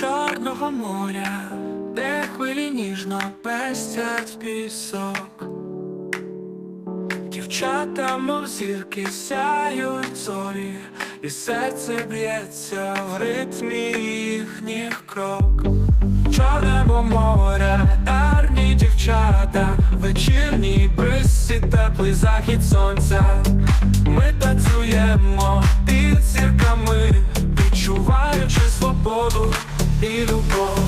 Чорного моря, де хвилі ніжно пестять пісок. Дівчата, мов зірки, сяють зорі, і серце б'ється в ритмі їхніх крок. Чорне бо моря, гарні дівчата, вечірній бриз і теплий захід сонця. Ми танцюємо і любов.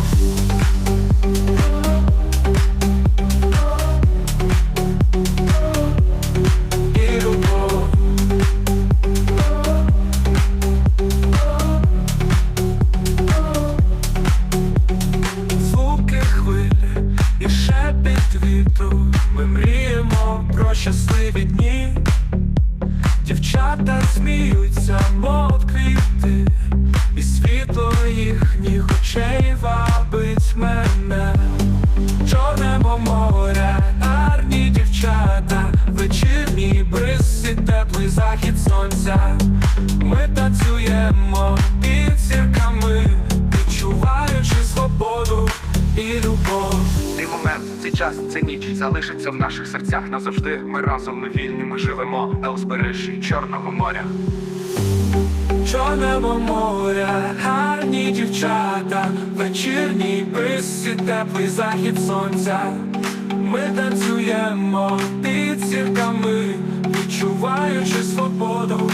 І любов. Звуки хвилі і шепіт вітру Ми мріємо про щасливі дні Дівчата сміються, мов квіти І світло їхніх очей вабить мене Чорне бо море, гарні дівчата Вечірній бриз теплий захід сонця Ми танцюємо під зірками Відчуваючи свободу і любов Цей момент, цей час, цей ніч залишиться в наших серцях назавжди. Ми разом, ми вільні, ми живемо на узбережжі Чорного моря. Чорне бо моря, гарні дівчата, вечірній бисі, теплий захід сонця. Ми танцюємо під зірками, відчуваючи свободу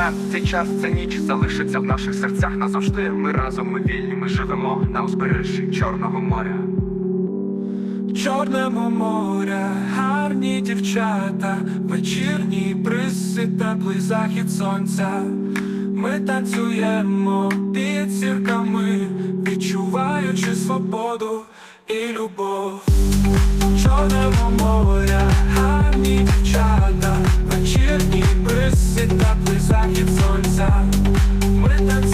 момент, цей час, ця ніч залишиться в наших серцях назавжди. Ми разом, ми вільні, ми живемо на узбережжі Чорного моря. Чорному моря, гарні дівчата, вечірній бриз і теплий захід сонця. Ми танцюємо під зірками, відчуваючи свободу і любов. Чорному моря, Ми танцюємо